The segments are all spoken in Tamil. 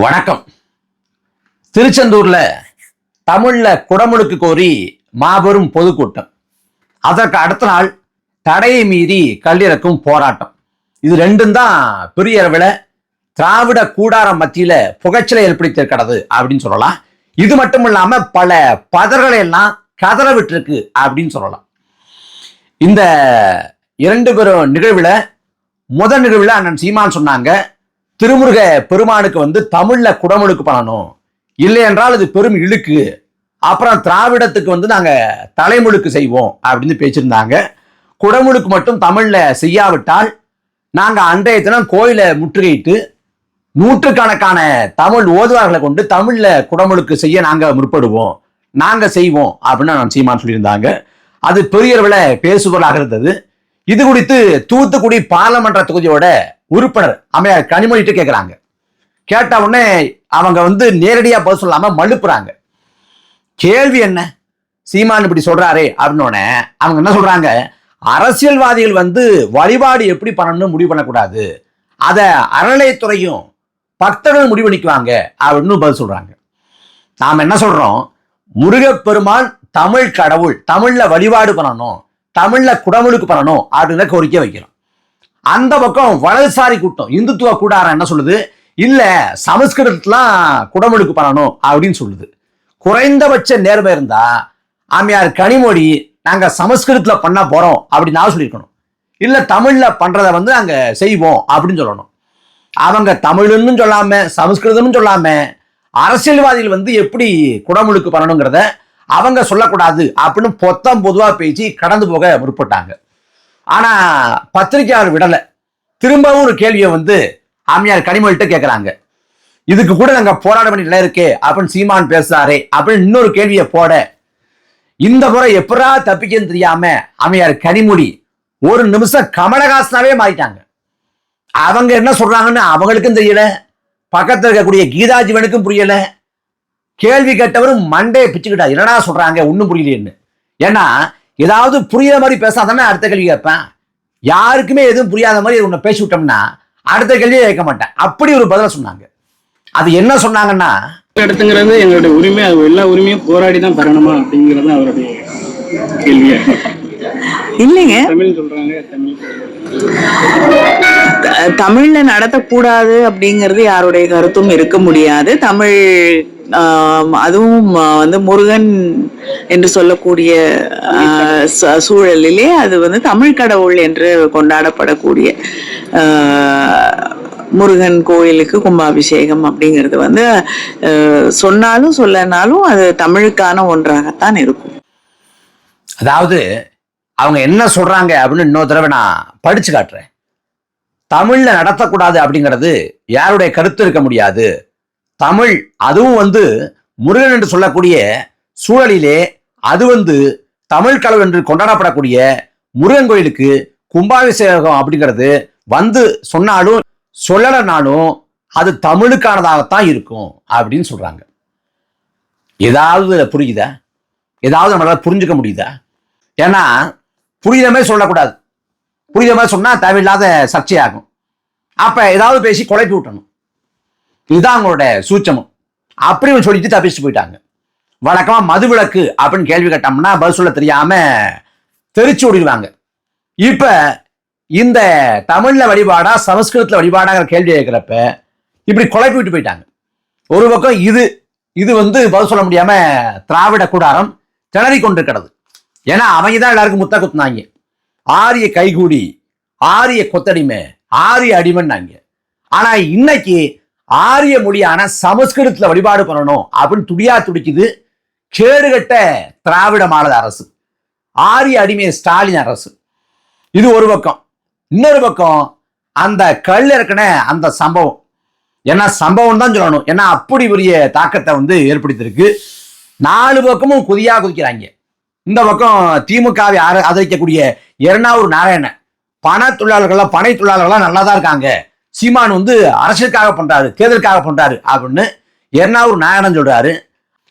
வணக்கம். திருச்செந்தூர்ல தமிழ்ல குடமுழுக்கு கோரி மாபெரும் பொதுக்கூட்டம். அதற்கு அடுத்த நாள் தடையை மீறி கல்லிறக்கும் போராட்டம். இது ரெண்டும் தான் பெரிய அளவில் திராவிட கூடாரம் மத்தியில புகைச்சலை ஏற்படுத்தியிருக்கிறது அப்படின்னு சொல்லலாம். இது மட்டும் இல்லாம பல பதர்களை எல்லாம் கதற விட்டுருக்கு அப்படின்னு சொல்லலாம். இந்த இரண்டு பேரும் நிகழ்வுல முதல் நிகழ்வுல அண்ணன் சீமான் சொன்னாங்க திருமுருக பெருமானுக்கு வந்து தமிழ்ல குடமுழுக்கு பண்ணணும். இல்லை என்றால் அது பெரும் இழுக்கு. அப்புறம் திராவிடத்துக்கு வந்து நாங்க தலைமுழுக்கு செய்வோம் அப்படின்னு பேசியிருந்தாங்க. குடமுழுக்கு மட்டும் தமிழ்ல செய்யாவிட்டால் நாங்க அன்றைய தினம் கோயிலை முற்றுகையிட்டு நூற்றுக்கணக்கான தமிழ் ஓதுவார்களை கொண்டு தமிழ்ல குடமுழுக்கு செய்ய நாங்க முற்படுவோம். நாங்க செய்வோம் அப்படின்னு நான் சீமான் சொல்லியிருந்தாங்க. அது பெரிய அளவில் பேசுபொருளாக இருந்தது. இது குறித்து தூத்துக்குடி பாராளுமன்ற தொகுதியோட உறுப்பினர் அமையார் கனிமொழிட்டு கேட்குறாங்க கேட்ட உடனே அவங்க வந்து நேரடியா பதில் சொல்லாம மழுப்புறாங்க. கேள்வி என்ன? சீமான் இப்படி சொல்றாரே அப்படின்னு அவங்க என்ன சொல்றாங்க? அரசியல்வாதிகள் வந்து வழிபாடு எப்படி பண்ணணும்னு முடிவு பண்ணக்கூடாது. அதை அறநிலையத்துறையும் பக்தர்கள் முடிவு பண்ணிக்குவாங்க அப்படின்னு பதில் சொல்றாங்க. நாம் என்ன சொல்றோம்? முருகப்பெருமான் தமிழ் கடவுள் தமிழ்ல வழிபாடு பண்ணணும். தமிழ்ல குடமுழுக்கு பண்ணணும் அப்படின்னு கோரிக்கை வைக்கிறோம் அந்த பக்கம் வலதுசாரி கூட்டம் இந்துத்துவ கூடாரம் என்ன சொல்லுது? இல்ல சமஸ்கிருதத்துலாம் குடமுழுக்கு பண்ணணும் அப்படின்னு சொல்லுது. குறைந்தபட்ச நேர்மை இருந்தா ஆமையார் கனிமொழி நாங்க சமஸ்கிருதத்துல பண்ண போறோம் அப்படின்னு நான் சொல்லியிருக்கணும். இல்ல தமிழ்ல பண்றத வந்து நாங்க செய்வோம் அப்படின்னு சொல்லணும். அவங்க தமிழ்னு சொல்லாம சமஸ்கிருதம்னு சொல்லாம அரசியல்வாதிகள் வந்து எப்படி குடமுழுக்கு பண்ணணுங்கிறத அவங்க சொல்லக்கூடாது அப்படின்னு பொத்தம் பொதுவாக பேசி கடந்து போக முற்பட்டாங்க. ஆனால் பத்திரிகையாளர் விடலை. திரும்பவும் ஒரு கேள்வியை வந்து ஆமியார் கனிமொழிகிட்ட கேட்குறாங்க இதுக்கு கூட நாங்கள் போராட வேண்டிய நிலை இருக்கே அப்படின்னு சீமான் பேசுறாரே அப்படின்னு இன்னொரு கேள்வியை போட இந்த முறை எப்படா தப்பிக்கன்னு தெரியாம அமையார் கனிமொழி ஒரு நிமிஷம் கமலஹாசனாவே மாறிட்டாங்க. அவங்க என்ன சொல்றாங்கன்னு அவங்களுக்கும் தெரியல. பக்கத்தில் இருக்கக்கூடிய கீதாஜீவனுக்கும் புரியலை. கேள்வி கேட்டவரும் மண்டையை பிச்சுக்கிட்டா. என்னடா சொல்றாங்க? ஒன்றும் புரியலையேன்னு. ஏன்னா ஏதாவது புரியாத மாதிரி பேசாதானே அடுத்த கேள்வி கேட்பேன். யாருக்குமே எதுவும் புரியாத மாதிரி உன்னை பேசி விட்டோம்னா அடுத்த கேள்வியே கேட்க மாட்டேன். அப்படி ஒரு பதில சொன்னாங்க. அது என்ன சொன்னாங்கன்னா இடத்துங்கிறது எங்களுடைய உரிமை. அது எல்லா உரிமையும் போராடி தான் பெறணுமா அப்படிங்கிறது அவருடைய கேள்வியா இல்லைங்க. தமிழ் சொல்றாங்க தமிழ் த- தமிழ்ல நடத்தக்கூடாது அப்படிங்கிறது யாருடைய கருத்தும் இருக்க முடியாது. தமிழ் அதுவும் வந்து முருகன் என்று சொல்லக்கூடிய ச- சூழலிலே அது வந்து தமிழ் கடவுள் என்று கொண்டாடப்படக்கூடிய முருகன் கோயிலுக்கு கும்பாபிஷேகம் அப்படிங்கிறது வந்து சொன்னாலும் சொல்லனாலும் அது தமிழுக்கான ஒன்றாகத்தான் இருக்கும். அதாவது அவங்க என்ன சொல்றாங்க அப்படின்னு இன்னொரு தடவை நான் படிச்சு காட்டுறேன். தமிழ்ல நடத்தக்கூடாது அப்படிங்கிறது யாருடைய கருத்து இருக்க முடியாது. தமிழ் அதுவும் வந்து முருகன் என்று சொல்லக்கூடிய சூழலிலே அது வந்து தமிழ் கடவுள் என்று கொண்டாடப்படக்கூடிய முருகன் கோயிலுக்கு கும்பாபிஷேகம் அப்படிங்கிறது வந்து சொன்னாலும் சொல்லலைனாலும் அது தமிழுக்கானதாகத்தான் இருக்கும் அப்படின்னு சொல்றாங்க. ஏதாவது புரியுதா? ஏதாவது நம்மளால் புரிஞ்சுக்க முடியுதா? ஏன்னா புரியுத மாதிரி சொல்லக்கூடாது. புரியுத மாதிரி சொன்னால் தேவையில்லாத சர்ச்சையாகும். அப்போ ஏதாவது பேசி குழப்பி விட்டணும். இதுதான் அவங்களோட சூச்சமம் அப்படின்னு சொல்லிட்டு தப்பிச்சு போயிட்டாங்க. வழக்கமாக மது விளக்கு அப்படின்னு கேள்வி கேட்டோம்னா பதில் சொல்ல தெரியாம தெரிச்சு விடுவாங்க இப்ப இந்த தமிழ்ல வழிபாடா சமஸ்கிருதத்தில் வழிபாடாங்கிற கேள்வி கேட்கிறப்ப இப்படி குழப்பி விட்டு போயிட்டாங்க. ஒரு பக்கம் இது இது வந்து பதில் சொல்ல முடியாம திராவிட கூடாரம் திணறி கொண்டிருக்கிறது. ஏன்னா அவங்க தான் எல்லாருக்கும் முத்த குத்துனாங்க. ஆரிய கைகூடி ஆரிய கொத்தடிமை ஆரிய அடிமைன்னாங்க. ஆனா இன்னைக்கு ஆரிய மொழியான சமஸ்கிருதத்துல வழிபாடு பண்ணணும் அப்படின்னு துடியா துடிக்குது. கேடுகட்ட திராவிட மாநில அரசு. ஆரிய அடிமை ஸ்டாலின் அரசு. இது ஒரு பக்கம். இன்னொரு பக்கம் அந்த கல் இறக்கின அந்த சம்பவம். ஏன்னா சம்பவம் தான் சொல்லணும். ஏன்னா அப்படி பெரிய தாக்கத்தை வந்து ஏற்படுத்தியிருக்கு. நாலு பக்கமும் குதியா குதிக்கிறாங்க. இந்த பக்கம் திமுகவை ஆர- ஆதரிக்கக்கூடிய எர்ணாவூர் நாராயணன். பண தொழிலாளர்கள்லாம் பனை தொழிலாளர்கள்லாம் நல்லா தான் இருக்காங்க. சீமான் வந்து அரசியலுக்காக பண்றாரு தேர்தலுக்காக பண்றாரு அப்படின்னு எர்ணாவூர் நாராயணன் சொல்றாரு.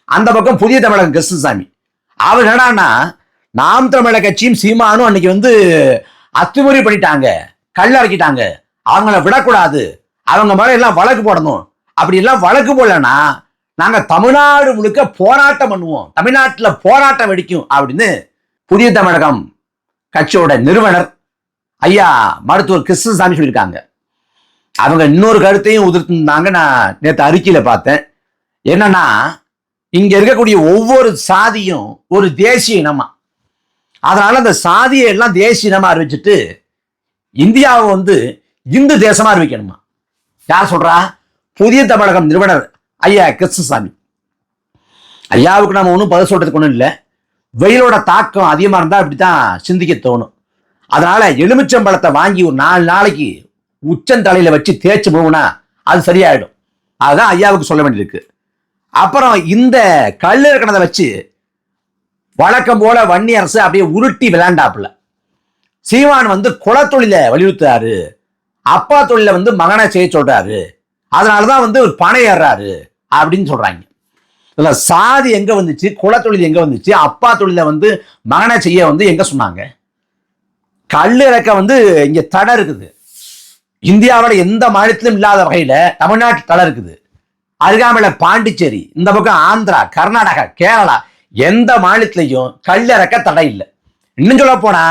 அந்த பக்கம் புதிய தமிழகம் கிருஷ்ணசாமி. அவர் என்னடான்னா நாம் தமிழக கட்சியும் சீமானும் அன்னைக்கு வந்து அத்துமுறை பண்ணிட்டாங்க கல் இறக்கிட்டாங்க அவங்கள விடக்கூடாது. அவங்க மேல எல்லாம் வழக்கு போடணும். அப்படி எல்லாம் வழக்கு போடலன்னா நாங்க தமிழ்நாடு முழுக்க போராட்டம் பண்ணுவோம். தமிழ்நாட்டில் போராட்டம் வெடிக்கும் அப்படின்னு புதிய தமிழகம் கட்சியோட நிறுவனர் ஐயா மருத்துவர் கிருஷ்ணசாமி சொல்லியிருக்காங்க. அவங்க இன்னொரு கருத்தையும் உதிர்த்துருந்தாங்க. நான் நேற்று அறிக்கையில் பார்த்தேன். என்னன்னா இங்க இருக்கக்கூடிய ஒவ்வொரு சாதியும் ஒரு தேசிய இனமா. அதனால அந்த சாதியை எல்லாம் தேசிய இனமா அறிவிச்சிட்டு இந்தியாவை வந்து இந்து தேசமா அறிவிக்கணுமா? யார் சொல்றா? புதிய தமிழகம் நிறுவனர் ஐயா கிருஷ்ணசாமி. ஐயாவுக்கு நம்ம ஒன்றும் பதில் சொல்றதுக்கு ஒன்றும் இல்லை. வெயிலோட தாக்கம் அதிகமாக இருந்தால் அப்படித்தான் சிந்திக்க தோணும். அதனால எலுமிச்சம்பழத்தை வாங்கி ஒரு நாலு நாளைக்கு உச்சந்தலையில வச்சு தேய்ச்சி போகுனா அது சரியாயிடும். அதுதான் ஐயாவுக்கு சொல்ல வேண்டியிருக்கு. அப்புறம் இந்த கல் வச்சு வழக்கம் போல வன்னி அரசு அப்படியே உருட்டி விளையாண்டாப்புல. சீமான் வந்து குலத்தொழில வலியுறுத்துறாரு. அப்பா தொழில வந்து மகனை செய்ய சொல்றாரு. அதனாலதான் வந்து ஒரு பணம் ஏறாரு அப்படின்னு சொல்றாங்க. இதுல சாதி எங்க வந்துச்சு? குலத்தொழில் எங்க வந்துச்சு? அப்பா தொழில வந்து மகனை செய்ய வந்து எங்க சொன்னாங்க? கல் இறக்க வந்து இங்க தடை இருக்குது. இந்தியாவோட எந்த மாநிலத்திலும் இல்லாத வகையில் தமிழ்நாட்டு தடை இருக்குது. அருகாமையில பாண்டிச்சேரி இந்த பக்கம் ஆந்திரா கர்நாடகா கேரளா எந்த மாநிலத்திலையும் கல் இறக்க தடை இல்லை. இன்னும் சொல்ல போனா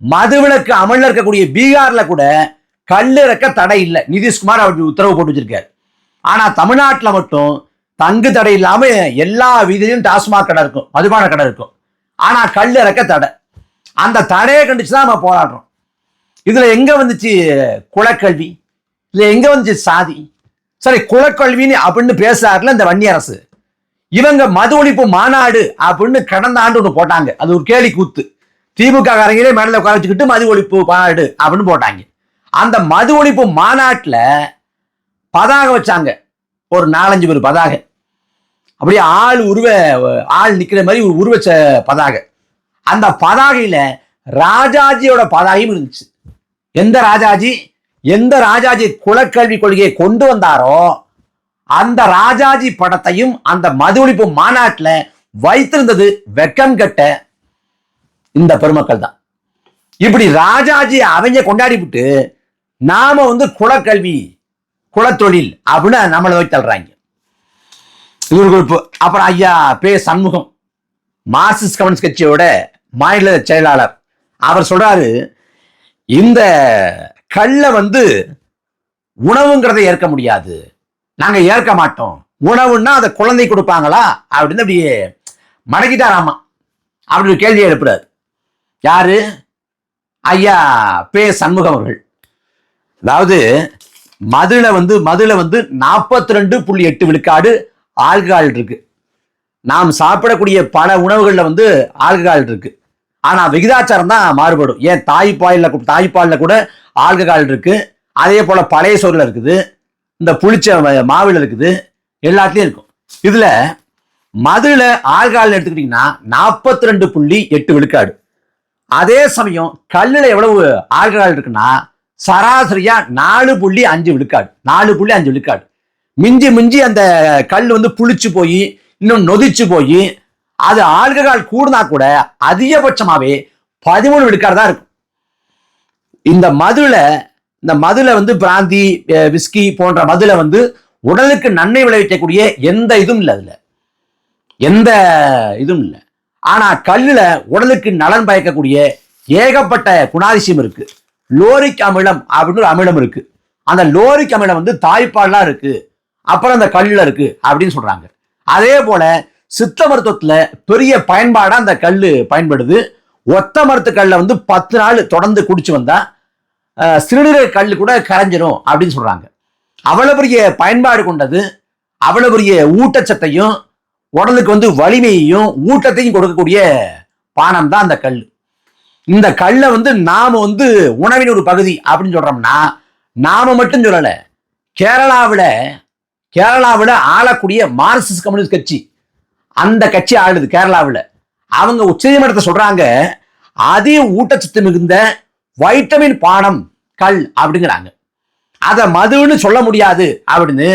மதுவிலக்கு அமலில் இருக்கக்கூடிய பீகார்ல கூட கல்லிறக்க தடை இல்லை. நிதிஷ்குமார் அவர் உத்தரவு போட்டு வச்சிருக்காரு. ஆனா தமிழ்நாட்டில் மட்டும் தங்கு தடை இல்லாம எல்லா வீதியிலும் டாஸ்மாக் கடை இருக்கும் மதுபான கடை இருக்கும். ஆனா கல் இறக்க தடை. அந்த தடையை கண்டிச்சு தான் நம்ம போராடுறோம். இதுல எங்க வந்துச்சு குலக்கல்வி? இதுல எங்க வந்துச்சு சாதி? சரி குலக்கல்வின்னு அப்படின்னு பேசுறாருல இந்த வன்னி அரசு இவங்க மது ஒழிப்பு மாநாடு அப்படின்னு கடந்த ஆண்டு ஒன்று போட்டாங்க. அது ஒரு கேலி கூத்து. திமுக காரங்களே மேடல உட்கார வச்சுக்கிட்டு மது ஒழிப்பு மாநாடு அப்படின்னு போட்டாங்க. அந்த மது ஒழிப்பு மாநாட்டில் பதாக வச்சாங்க. ஒரு நாலஞ்சு பேர் பதாகை. அப்படியே ஆள் உருவ ஆள் நிற்கிற மாதிரி ஒரு உருவச்ச பதாகை. அந்த பதாகையில் ராஜாஜியோட பதாகையும் இருந்துச்சு. எந்த ராஜாஜி எந்த ராஜாஜி குலக்கல்வி கொள்கையை கொண்டு வந்தாரோ அந்த ராஜாஜி படத்தையும் அந்த மது ஒழிப்பு மாநாட்டில் வைத்திருந்தது வெக்கம் கட்ட இந்த பெருமக்கள் தான். இப்படி ராஜாஜி அவங்க கொண்டாடி விட்டு நாம வந்து குலக்கல்வி குலத்தொழில் அப்படின்னு நம்மளை நோக்கி தள்ளுறாங்க இது ஒரு குறிப்பு. அப்புறம் ஐயா பே சண்முகம் மார்க்சிஸ்ட் கம்யூனிஸ்ட் கட்சியோட மாநில செயலாளர். அவர் சொல்றாரு இந்த கல்லை வந்து உணவுங்கிறத ஏற்க முடியாது. நாங்க ஏற்க மாட்டோம். உணவுன்னா அதை குழந்தை கொடுப்பாங்களா? அப்படின்னு அப்படியே மடக்கிட்டாராமா. அப்படின்னு கேள்வி எழுப்புறாரு. யாரு? ஐயா பே சண்முகம் அவர்கள். அதாவது மதுல வந்து மதுல வந்து நாற்பத்தி ரெண்டு புள்ளி எட்டு விழுக்காடு ஆல்கஹால் இருக்கு. நாம் சாப்பிடக்கூடிய பல உணவுகளில் வந்து ஆல்கஹால் இருக்கு. ஆனா விகிதாச்சாரம் தான் மாறுபடும். ஏன் தாய்ப்பாலில் தாய்ப்பாலில் கூட ஆல்கஹால் இருக்கு. அதே போல பழைய சோறுல இருக்குது. இந்த புளிச்ச மாவில் இருக்குது. எல்லாத்துலயும் இருக்கும். இதுல மதுல ஆல்கஹால் எடுத்துக்கிட்டீங்கன்னா நாற்பத்தி ரெண்டு புள்ளி எட்டு விழுக்காடு. அதே சமயம் கல்லுல எவ்வளவு ஆல்கஹால் இருக்குன்னா சராசரியா நாலு புள்ளி அஞ்சு விழுக்காடு. நாலு புள்ளி அஞ்சு விழுக்காடு. மிஞ்சி மிஞ்சி அந்த கல் வந்து புளிச்சு போய் இன்னும் நொதிச்சு போய் அது ஆல்கஹால் கூடுனா கூட அதிகபட்சமாவே பதிமூணு விழுக்காடு தான் இருக்கும். இந்த மதுல இந்த மதுல வந்து பிராந்தி விஸ்கி போன்ற மதுல வந்து உடலுக்கு நன்மை விளைவிக்கக்கூடிய எந்த இதுவும் இல்லை அதுல. எந்த இதுவும் இல்லை. ஆனா கல்லுல உடலுக்கு நலன் பயக்கக்கூடிய ஏகப்பட்ட குணாதிசயம் இருக்கு. லோரிக் அமிலம் அப்படின்னு ஒரு அமிலம் இருக்கு. அந்த லோரிக் அமிலம் வந்து தாய்ப்பால்லாம் இருக்கு. அப்புறம் அந்த கல்லுல இருக்கு அப்படின்னு சொல்றாங்க. அதே போல சித்த மருத்துவத்துல பெரிய பயன்பாடா அந்த கல் பயன்படுது. ஒத்த மருத்துக்கல்ல வந்து பத்து நாள் தொடர்ந்து குடிச்சு வந்தா சிறுநீரக கல் கூட கரைஞ்சிரும் அப்படின்னு சொல்றாங்க. அவ்வளவு பெரிய பயன்பாடு கொண்டது. அவ்வளவு பெரிய ஊட்டச்சத்தையும் உடலுக்கு வந்து வலிமையையும் ஊட்டத்தையும் கொடுக்கக்கூடிய பானம் தான் அந்த கல் இந்த கல்லை வந்து நாம வந்து உணவின் ஒரு பகுதி அப்படின்னு சொல்றோம்னா நாம மட்டும் சொல்லலை கேரளாவில் கேரளாவில் ஆளக்கூடிய மார்க்சிஸ்ட் கம்யூனிஸ்ட் கட்சி அந்த கட்சி ஆளுது கேரளாவில். அவங்க உச்சநீதிமன்றத்தை சொல்றாங்க அதே ஊட்டச்சத்து மிகுந்த வைட்டமின் பானம் கல் அப்படிங்கிறாங்க. அதை மதுன்னு சொல்ல முடியாது அப்படின்னு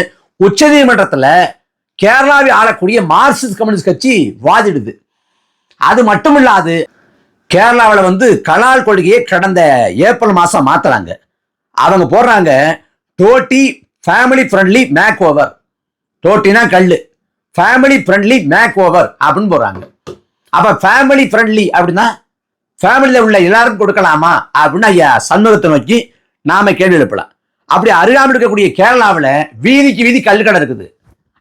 உச்சநீதிமன்றத்தில் கேரளாவை ஆளக்கூடிய மார்க்சிஸ்ட் கம்யூனிஸ்ட் கட்சி வாதிடுது. அது மட்டும் இல்லாது கேரளாவில் வந்து கலால் கொள்கையை கடந்த ஏப்ரல் மாதம் மாத்துறாங்க. அவங்க போடுறாங்க டோட்டி ஃபேமிலி ஃப்ரெண்ட்லி மேக் ஓவர் டோட்டினா கல் ஃபேமிலி ஃப்ரெண்ட்லி மேக் ஓவர் அப்படின்னு போடுறாங்க. அப்ப ஃபேமிலி ஃப்ரெண்ட்லி அப்படின்னா ஃபேமிலியில் உள்ள எல்லாரும் கொடுக்கலாமா அப்படின்னு ஐயா சண்முகத்தை நோக்கி நாம கேள்வி எழுப்பலாம். அப்படி அருகாமல் இருக்கக்கூடிய கேரளாவில் வீதிக்கு வீதி கல் கடை இருக்குது.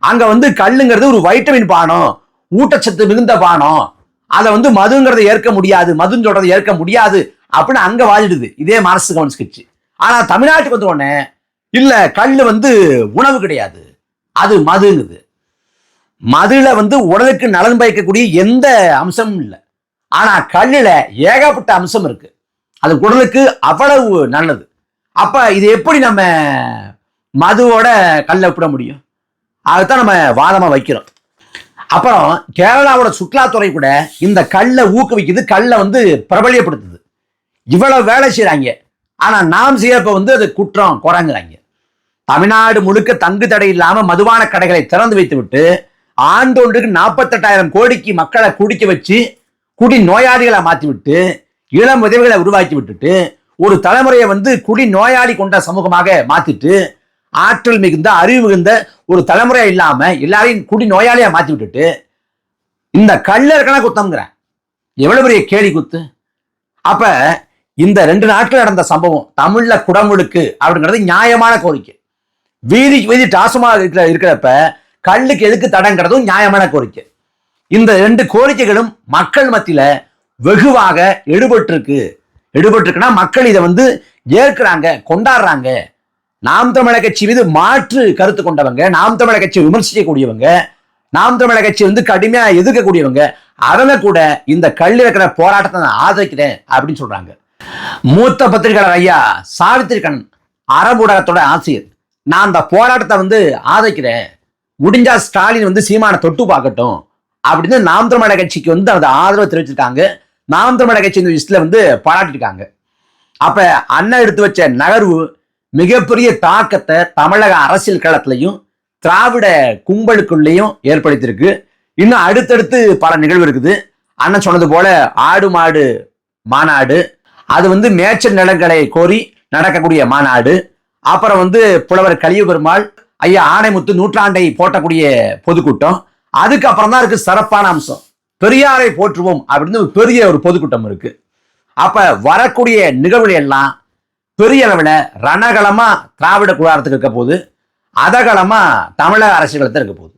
அங்க வந்து கல்லுங்கிறது ஒரு வைட்டமின் பானம் ஊட்டச்சத்து மிகுந்த பானம். அதை வந்து மதுங்கிறத ஏற்க முடியாது மதுன்னு சொல்றதை ஏற்க முடியாது அப்படின்னு அங்க வாதிடுது. இதே மார்க்சிஸ்ட் கம்யூனிஸ்ட் கட்சி ஆனா தமிழ்நாட்டுக்கு வந்த உடனே இல்ல கல் வந்து உணவு கிடையாது. அது மதுங்குது. மதுல வந்து உடலுக்கு நலன் பயக்கக்கூடிய எந்த அம்சமும் இல்லை. ஆனா கல்லுல ஏகப்பட்ட அம்சம் இருக்கு. அது உடலுக்கு அவ்வளவு நல்லது. அப்ப இது எப்படி நம்ம மதுவோட கல்லை ஒப்பிட முடியும்? அதுதான் நம்ம வாதமா வைக்கிறோம். அப்புறம் கேரளாவோட சுற்றுலாத்துறை கூட இந்த கல்லை ஊக்குவிக்குது கல்லை வந்து பிரபலியப்படுத்துது. இவ்வளவு வேலை செய்கிறாங்க ஆனா நாம் செய்யறப்ப வந்து அது குற்றம் குறைங்குறாங்க. தமிழ்நாடு முழுக்க தங்கு தடை இல்லாம மதுபான கடைகளை திறந்து வைத்து விட்டு ஆண்டொன்றுக்கு நாற்பத்தெட்டாயிரம் கோடிக்கு மக்களை குடிக்க வச்சு குடி நோயாளிகளை மாத்தி விட்டு இளம் உதவிகளை உருவாக்கி விட்டுட்டு ஒரு தலைமுறையை வந்து குடி நோயாளி கொண்ட சமூகமாக மாத்திட்டு ஆற்றல் மிகுந்த அறிவு மிகுந்த ஒரு தலைமுறை இல்லாம எல்லாரையும் குடி நோயாளியா மாத்தி விட்டுட்டு இந்த கல்லர் குத்தம்ங்கிறேன் எவ்வளவு பெரிய கேலி குத்து? அப்ப இந்த ரெண்டு நாட்கள் நடந்த சம்பவம் தமிழ்ல குடமுழுக்கு அப்படிங்கிறது நியாயமான கோரிக்கை. வீதிக்கு வீதி டாஸ்மாக இருக்கிற இருக்கிறப்ப கல்லுக்கு எதுக்கு தடங்கிறதும் நியாயமான கோரிக்கை. இந்த ரெண்டு கோரிக்கைகளும் மக்கள் மத்தியில வெகுவாக எடுபட்டிருக்கு. எடுபட்டிருக்குன்னா மக்கள் இதை வந்து ஏற்கிறாங்க கொண்டாடுறாங்க. நாம் தமிழக கட்சி மீது மாற்று கருத்து கொண்டவங்க நாம் தமிழக கட்சியை விமர்சிக்கக்கூடியவங்க நாம் தமிழக கட்சி வந்து கடுமையா எதிர்க்கக்கூடியவங்க அவங்க கூட இந்த கல் இருக்கிற போராட்டத்தை நான் ஆதரிக்கிறேன் அப்படின்னு சொல்றாங்க. மூத்த பத்திரிகையாளர் ஐயா சாவித்திரி கண்ணன் ஊடகத்தோட ஆசிரியர். நான் அந்த போராட்டத்தை வந்து ஆதரிக்கிறேன். முடிஞ்சா ஸ்டாலின் வந்து சீமானை தொட்டு பார்க்கட்டும் அப்படின்னு நாம் தமிழர் கட்சிக்கு வந்து அந்த ஆதரவு தெரிவிச்சிருக்காங்க. நாம் தமிழர் கட்சி இந்த விஷயத்துல வந்து பாராட்டிருக்காங்க. அப்ப அண்ணன் எடுத்து வச்ச நகர்வு மிகப்பெரிய தாக்கத்தை தமிழக அரசியல் களத்திலையும் திராவிட கும்பலுக்குள்ளேயும் ஏற்படுத்தியிருக்கு. இன்னும் அடுத்தடுத்து பல நிகழ்வு இருக்குது. அண்ணன் சொன்னது போல ஆடு மாடு மாநாடு. அது வந்து மேய்ச்சல் நிலங்களை கோரி நடக்கக்கூடிய மாநாடு. அப்புறம் வந்து புலவர் கலியபெருமாள் ஐயா ஆணைமுத்து நூற்றாண்டை போட்டக்கூடிய பொதுக்கூட்டம். அதுக்கப்புறம் தான் இருக்கு சிறப்பான அம்சம். பெரியாரை போற்றுவோம் அப்படின்னு ஒரு பெரிய ஒரு பொதுக்கூட்டம் இருக்கு. அப்ப வரக்கூடிய நிகழ்வுகள் எல்லாம் பெரிய அளவில் ரணகலமா திராவிட குழாரத்துக்கு இருக்க போது அதகலமா தமிழக அரசியலத்தில் இருக்க போகுது.